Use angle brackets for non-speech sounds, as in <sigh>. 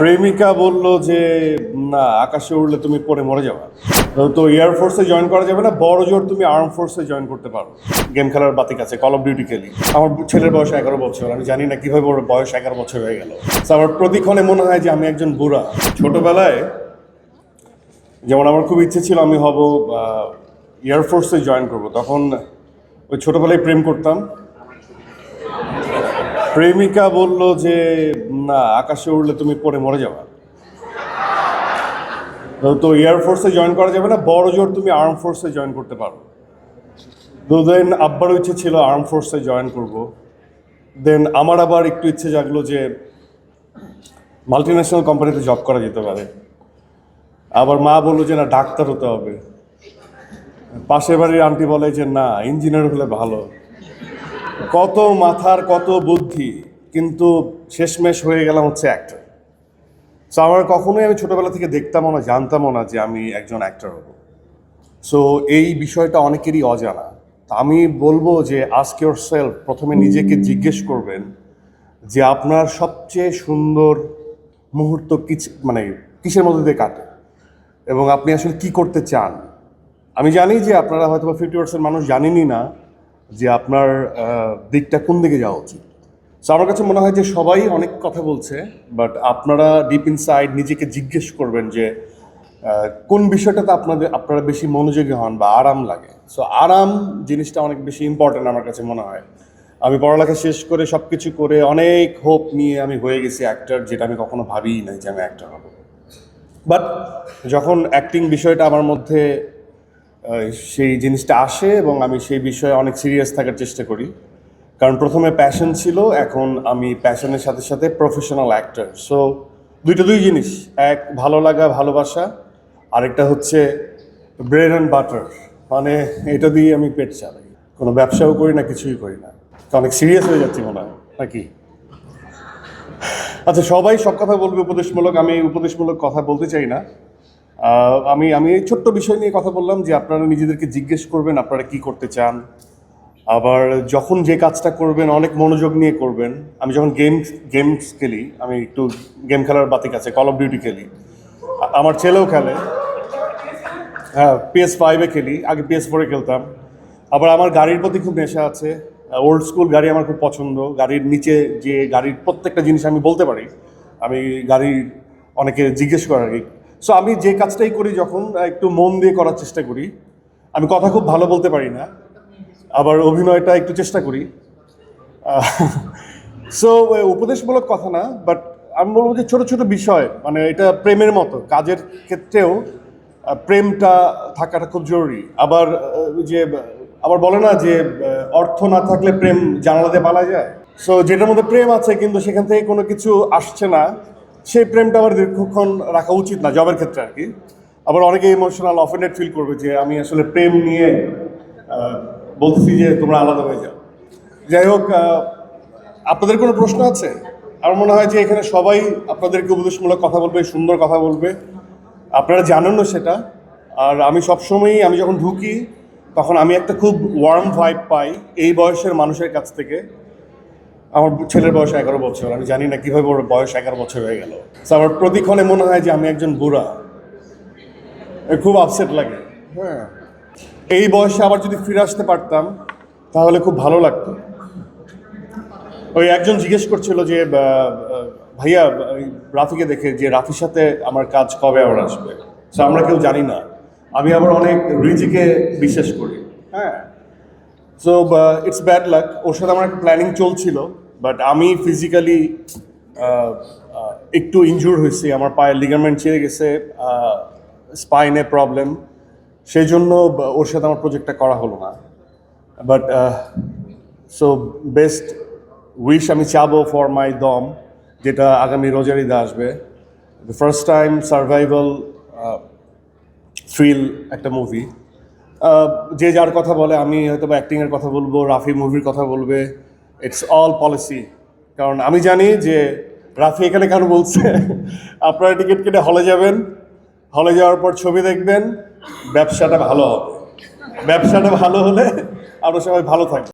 প্রেমিকা বলল যে, না, আকাশে উড়লে তুমি পরে মরে যাবে। তো এয়ারফোর্সে জয়েন করা যাবে না, বড় জোর তুমি আর্ম ফোর্সে জয়েন করতে পারো। গেম খেলার বাতিক আছে কল অফ ডিউটি খেলি। আমার ছেলের বয়স এগারো বছর, আমি জানি না কীভাবে ওর বয়স এগারো বছর হয়ে গেল। আমার প্রতিক্ষণে মনে হয় যে আমি একজন বুড়া। ছোটবেলায় যেমন আমার খুব ইচ্ছে ছিল, আমি হব এয়ারফোর্সে জয়েন করব। তখন ওই ছোটবেলায় প্রেম করতাম। প্রেমিকা বলল যে, না, আকাশে উড়লে তুমি পরে মরে যাবে। তো- এয়ারফোর্সে জয়েন করা যাবে না, বড় জোর তুমি আর্ম ফোর্সে জয়েন করতে পারো। তো দেন আব্বারও ইচ্ছে ছিল আর্ম ফোর্সে জয়েন করব। দেন আমার আবার একটু ইচ্ছে জাগলো যে মাল্টি ন্যাশনাল কোম্পানিতে জব করা যেতে পারে। আবার মা বলল যে, না, ডাক্তার হতে হবে। পাশের বাড়ির আন্টি বলে যে, না ইঞ্জিনিয়ার হলে ভালো। কত মাথার কত বুদ্ধি, কিন্তু শেষমেশ হয়ে গেলাম হচ্ছে অ্যাক্টর সো আমার কখনোই আমি ছোটবেলা থেকে দেখতামও না, জানতামও না যে আমি একজন অ্যাক্টর হব। সো এই বিষয়টা অনেকেরই অজানা। আমি বলব যে আস্ক ইউর সেলফ প্রথমে নিজেকে জিজ্ঞেস করবেন যে আপনার সবচেয়ে সুন্দর মুহূর্ত কিছ মানে কিসের মধ্যে দিয়ে কাটে? এবং আপনি আসলে কি করতে চান? আমি জানি যে আপনারা হয়তো ফিফটি পার্সেন্ট মানুষ জানেনই না যে আপনার দিকটা কোন দিকে যাওয়া উচিত? সো আমার কাছে মনে হয় যে সবাই অনেক কথা বলছে বাট আপনারা ডিপ ইনসাইড নিজেকে জিজ্ঞেস করবেন যে কোন বিষয়টাতে আপনাদের, আপনারা বেশি মনোযোগী হন বা আরাম লাগে? সো আরাম জিনিসটা অনেক বেশি ইম্পর্ট্যান্ট আমার কাছে মনে হয়। আমি পড়ালেখা শেষ করে সব কিছু করে অনেক হোপ নিয়ে আমি হয়ে গেছি অ্যাক্টর যেটা আমি কখনো ভাবিই নাই যে আমি অ্যাক্টর হব। বাট যখন অ্যাক্টিং বিষয়টা আমার মধ্যে সেই জিনিসটা আসে এবং আমি সেই বিষয়ে অনেক সিরিয়াস থাকার চেষ্টা করি। কারণ প্রথমে প্যাশন ছিল, এখন আমি প্যাশনের সাথে সাথে প্রফেশনাল অ্যাক্টর সো দুইটা দুই জিনিস, এক ভালো লাগা, ভালোবাসা, আরেকটা হচ্ছে ব্রেড অ্যান্ড বাটার মানে এটা দিয়ে আমি পেট চালাই। কোনো ব্যবসাও করি না, কিছুই করি না। তো অনেক সিরিয়াস হয়ে যাচ্ছি মনে হয়, নাকি? আচ্ছা সবাই সব কথা বলবে, উপদেশমূলক, আমি উপদেশমূলক কথা বলতে চাই না। আমি আমি এই ছোট্ট বিষয় নিয়ে কথা বললাম যে আপনারা নিজেদেরকে জিজ্ঞেস করবেন আপনারা কি করতে চান। আবার যখন যে কাজটা করবেন, অনেক মনোযোগ নিয়ে করবেন। আমি যখন গেম, গেমস খেলি, আমি একটু গেম খেলার বাতিক আছে কল অফ ডিউটি খেলি। আমার ছেলেও খেলে। হ্যাঁ পিএস ফাইভে খেলি, আগে পিএস ফোরে খেলতাম। আবার আমার গাড়ির প্রতি খুব নেশা আছে। ওল্ড স্কুল গাড়ি আমার খুব পছন্দ। গাড়ির নিচে যে গাড়ির প্রত্যেকটা জিনিস আমি বলতে পারি, আমি গাড়ি অনেকে জিজ্ঞেস করার সো আমি যে কাজটাই করি যখন একটু মন দিয়ে করার চেষ্টা করি, আমি কথা খুব ভালো বলতে পারি না, আবার অভিনয়টা একটু চেষ্টা করি। সো <laughs> উপদেশমূলক কথা না বাট আমি বলব যে ছোটো ছোটো বিষয় মানে এটা প্রেমের মতো, কাজের ক্ষেত্রেও প্রেমটা থাকাটা খুব জরুরি। আবার যে, আবার বলে না যে অর্থ না থাকলে প্রেম জানালাতে পালা যায়। সো যেটার মধ্যে প্রেম আছে, কিন্তু সেখান থেকে কোনো কিছু আসছে না সেই প্রেমটা আবার দীর্ঘক্ষণ রাখা উচিত না জবের ক্ষেত্রে আর কি। আবার অনেকে ইমোশনাল অফেন্ডেড ফিল করবে যে আমি আসলে প্রেম নিয়ে আহ, বলতেছি যে তোমরা আলাদা হয়ে যাও। যাই হোক আপনাদের কোনো প্রশ্ন আছে? আমার মনে হয় যে এখানে সবাই আপনাদেরকে উপদেশমূলক কথা বলবে সুন্দর কথা বলবে। আপনারা জানেনও সেটা। আর আমি সবসময়ই আমি যখন ঢুকি তখন আমি একটা খুব ওয়ার্ম ভাইব পাই এই বয়সের মানুষের কাছ থেকে। আমার ছেলের বয়স এগারো বছর আমি জানি না কীভাবে ওর বয়স এগারো বছর হয়ে গেল। আমার প্রতিক্ষণে মনে হয় যে আমি একজন বুড়া। খুব আপসেট লাগে। হ্যাঁ। এই বয়সে আবার যদি ফিরে আসতে পারতাম তাহলে খুব ভালো লাগতো। ওই একজন জিজ্ঞেস করছিল যে ভাইয়া রাফিকে দেখে যে রাফির সাথে আমার কাজ কবে আবার আসবে? সো আমরা কেউ জানি না। আমি আবার অনেক রিজিকে বিশ্বাস করি। হ্যাঁ। সো ইটস ব্যাড লাক ওর সাথে আমার একটা প্ল্যানিং চলছিল। বাট আমি ফিজিক্যালি একটু ইনজুর হয়েছি। আমার পায়ের লিগামেন্ট ছিঁড়ে গেছে স্পাইনে প্রবলেম সেই জন্য ওর সাথে আমার প্রজেক্টটা করা হলো না। বাট সো বেস্ট উইশ আমি চাবো ফর মাই দম, যেটা আগামী রোজার ঈদে আসবে the first time survival thrill একটা মুভি যে যার কথা বলে, আমি হয়তো বা অ্যাক্টিংয়ের কথা বলব, রাফি মুভির কথা বলবে। ইটস অল পলিসি কারণ আমি জানি যে রাফি এখানে কেন বলছে? <laughs> আপনারা টিকিট কেটে হলে যাবেন, হলে যাওয়ার পর ছবি দেখবেন, ব্যবসাটা ভালো হবে। ব্যবসাটা ভালো হলে আমরা সবাই ভালো থাকবে।